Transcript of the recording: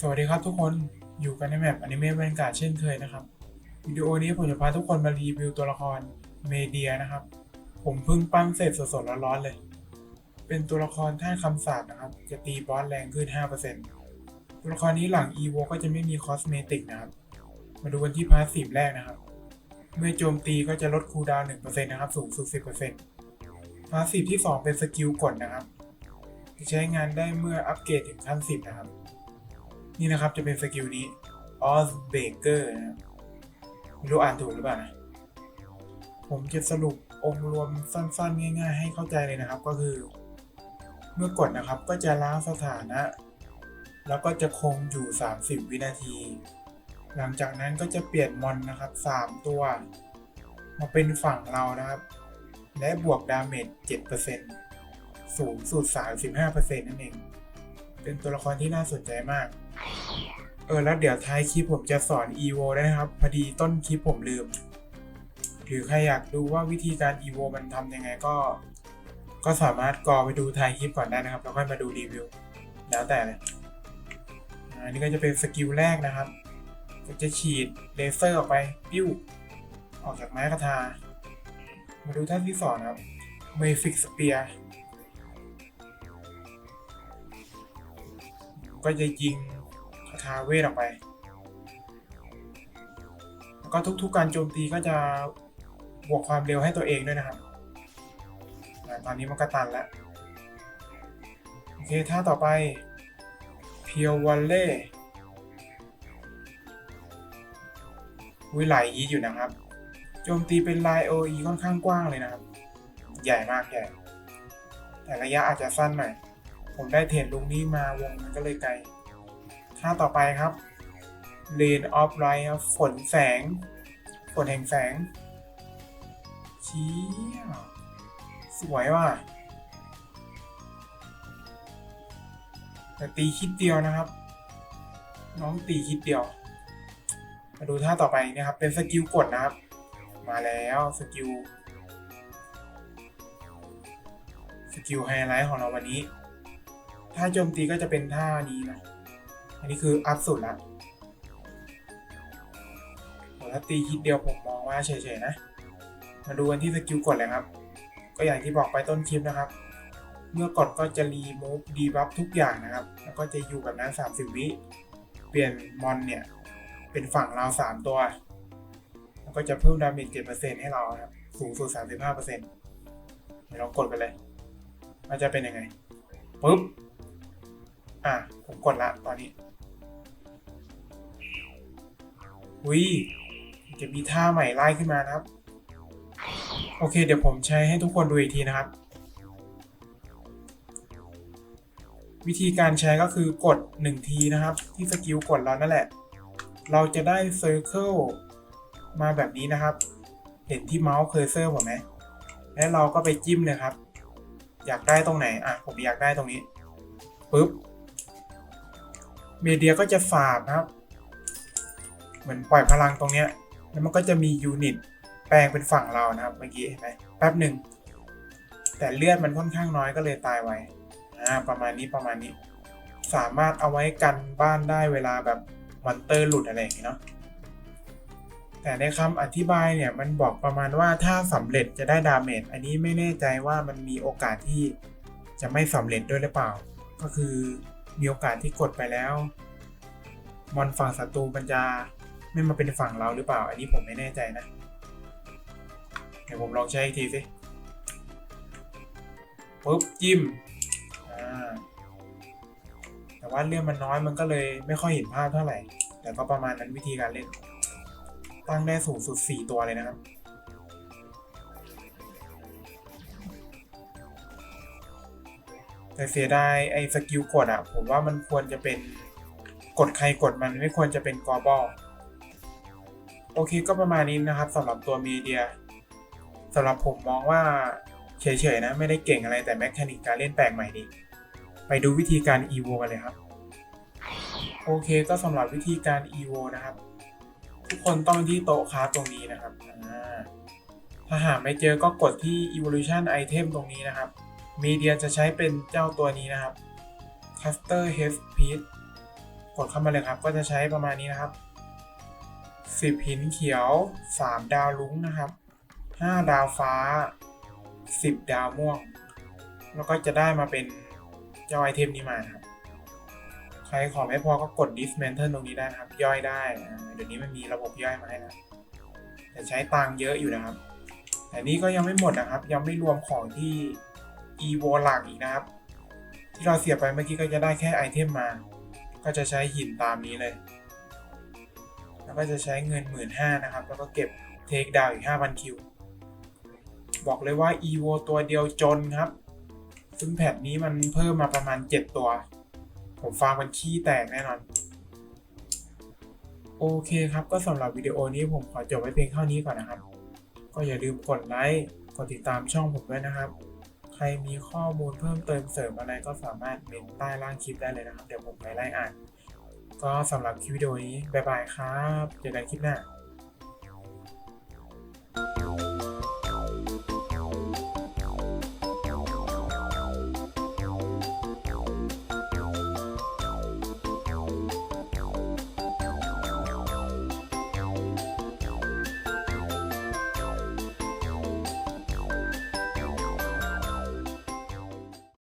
สวัสดีครับทุกคนอยู่กันในแมปอนิเมะบรรยากาศเช่นเคยนะครับวิดีโอนี้ผมจะพาทุกคนมารีวิวตัวละครเมเดียนะครับ ผมเพิ่งปั้นเสร็จสดๆร้อนๆเลย เป็นตัวละครท่าคำสาปนะครับ จะตีบอสแรงขึ้น 5%ตัวละครนี้หลัง EVO ก็จะไม่มีคอสเมติกนะครับ มาดูกันที่พาสซีฟแรกนะครับ เมื่อโจมตีก็จะลดคูลดาวน์1%นะครับสูงสุด 10%พาสซีฟที่ 2 เป็นสกิลกดนะครับจะใช้งานได้เมื่ออัปเกรดถึงขั้น10 นะครับ นี่นะครับจะเป็นสกิลนี้ o s b a k e r นะครับไม่รู้อ่านถูกหรือเปล่านะผมจะสรุปองค์รวมสั้นๆ ง่าย ๆ ให้เข้าใจเลยนะครับก็คือ เมื่อกดนะครับก็จะล้างสถานะ แล้วก็จะคงอยู่ 30 วินาที หลังจากนั้นก็จะเปลี่ยนมอนนะครับ 3 ตัว มาเป็นฝั่งเรานะครับ และบวกดาเมจ7%สูงสุด 35%นั่นเอง เป็นตัวละครที่น่าสนใจมาก เออแล้วเดี๋ยวท้ายคลิปผมจะสอน EVO ได้นะครับ พอดีต้นคลิปผมลืม หรือใครอยากดูว่าวิธีการ EVO มันทำยังไงก็ ก็สามารถกอไปดูท้ายคลิปก่อนได้นะครับ แล้วค่อยมาดูรีวิว แล้วแต่เลยอันนี้ก็จะเป็นสกิลแรกนะครับก็จะฉีดเลเซอร์ออกไปปิ้ว ออกจากไม้คาทา มาดูท่านที่สองนครับเมฟิกสเปีย ก็จะยิงคาถาเวทออกไป แล้วก็ทุกๆการโจมตีก็จะบวกความเร็วให้ตัวเองด้วยนะครับตอนนี้มันก็ตันแล้ว โอเคท่าต่อไปเพียววอลเล่วิไหลยีอยู่นะครับ โจมตีเป็นลาย OE ค่อนข้างกว้างเลยนะครับ ใหญ่มากใหญ่ แต่ระยะอาจจะสั้นหน่อย ผมได้เทรดลุงนี้มาวงมันก็เลยไกลท่าต่อไปครับ Lane of Light ครับ ฝนแสง ฝนแห่งแสงเชี้สวยว่ะ แต่ตีคิดเดียวนะครับ น้องตีคิดเดียว มาดูท่าต่อไปนะครับ เป็นสกิลกดนะครับ มาแล้วสกิลสกิลไฮไลท์ของเราวันนี้ ถ้าโจมตีก็จะเป็นท่านี้นะ อันนี้คืออัพสุดละถ้าตีฮิตเดียวผมมองว่าเฉยๆนะ มาดูกันที่สกิลกดเลยครับ ก็อย่างที่บอกไปต้นคลิปนะครับ เมื่อกดก็จะรีมูฟดีบัฟทุกอย่างนะครับ แล้วก็จะอยู่แบบนั้น 30 วิ เปลี่ยนมอนเนี่ย เป็นฝั่งเรา 3 ตัว แล้วก็จะเพิ่มดาเมจ7%ให้เรานะครับ สูงสุด 35%เดี๋ยวเรากดไปเลย มันจะเป็นยังไงปุ๊บ อะผมกดละตอนนี้อุ้ยจะมีท่าใหม่ไล่ขึ้นมานะครับ โอเค เดี๋ยวผมใช้ให้ทุกคนดูอีกทีนะครับ วิธีการใช้ก็คือกด 1 ทีนะครับ ที่สกิลกดเรานั่นแหละ เราจะได้เซอร์เคิลมาแบบนี้นะครับ เห็นที่เมาส์เคอร์เซอร์ผมไหมและเราก็ไปจิ้มเลยครับ อยากได้ตรงไหน อะ ผมอยากได้ตรงนี้ปุ๊บ เมเดียก็จะฝาบนะครับ เหมือนปล่อยพลังตรงเนี้ย แล้วมันก็จะมียูนิตแปลงเป็นฝั่งเรานะครับเมื่อกี้เห็นไหมแป๊บหนึ่ง แต่เลือดมันค่อนข้างน้อยก็เลยตายไวอ่าประมาณนี้ประมาณนี้ สามารถเอาไว้กันบ้านได้เวลาแบบมอนเตอร์หลุดอะไรอย่างงี้เนาะแต่ในคำอธิบายเนี่ยมันบอกประมาณว่าถ้าสำเร็จจะได้ดาเมจอันนี้ไม่แน่ใจว่ามันมีโอกาสที่จะไม่สำเร็จด้วยหรือเปล่า ก็คือ มีโอกาสที่กดไปแล้วมอนฝั่งศัตรูมันจะไม่มาเป็นฝั่งเราหรือเปล่า อันนี้ผมไม่แน่ใจนะ เดี๋ยวผมลองใช้อีกทีสิปุ๊บจิ้มแต่ว่าเรื่องมันน้อยมันก็เลยไม่ค่อยเห็นภาพเท่าไหร่ แต่ก็ประมาณนั้นวิธีการเล่น ตั้งได้สูงสุด 4 ตัวเลยนะครับ แต่เสียดายไอ้สกิลกดอะผมว่ามันควรจะเป็นกดใครกดมันไม่ควรจะเป็นกอบอลโอเคก็ประมาณนี้นะครับสำหรับตัวมีเดียสำหรับผมมองว่าเฉยๆนะไม่ได้เก่งอะไรแต่แมคานิกการเล่นแปลกใหม่ดี ไปดูวิธีการ EVO กันเลยครับ โอเคก็สำหรับวิธีการ EVO นะครับ ทุกคนต้องที่โต๊ะคราตรงนี้นะครับถ้าหาไม่เจอก็กดที่ evolution item ตรงนี้นะครับ มีเดียจะใช้เป็นเจ้าตัวนี้นะครับ caster head piece กดเข้ามาเลยครับ ก็จะใช้ประมาณนี้นะครับสิบหินเขียวสามดาวลุ้งนะครับห้าดาวฟ้าสิบดาวม่วง แล้วก็จะได้มาเป็นเจ้าไอเทมนี้มาครับ ใครของไม่พอก็กด dismantle ตรงนี้ได้นะครับ ย่อยได้ เดี๋ยวนี้มันมีระบบย่อยมาให้นะแต่ใช้ตังเยอะอยู่นะครับ แต่นี่ก็ยังไม่หมดนะครับ ยังไม่รวมของที่ evo หลักอีกนะครับ ที่เราเสียบไปเมื่อกี้ก็จะได้แค่ไอเทมมา ก็จะใช้หินตามนี้เลย แล้วก็จะใช้เงิน 1 5ื่นนะครับ แล้วก็เก็บเทคดาวอีก 5,000 คิว บอกเลยว่า evo ตัวเดียวจนครับ ซึ่งแพทนี้มันเพิ่มมาประมาณ 7 ตัว ผมฟาร์มมันขี้แตกแน่นอน โอเคครับ ก็สำหรับวิดีโอนี้ผมขอจบไว้เพียงเท่านี้ก่อนนะครับ ก็อย่าลืมกดไลค์ กดติดตามช่องผมด้วยนะครับ ใครมีข้อมูลเพิ่มเติมเสริมอะไรก็สามารถเมนใต้ล่างคลิปได้เลยนะครับ เดี๋ยวผมไปไล่อ่าน ก็สำหรับคลิปวิดีโอนี้ บ๊ายบายครับ เจอกันคลิปหน้า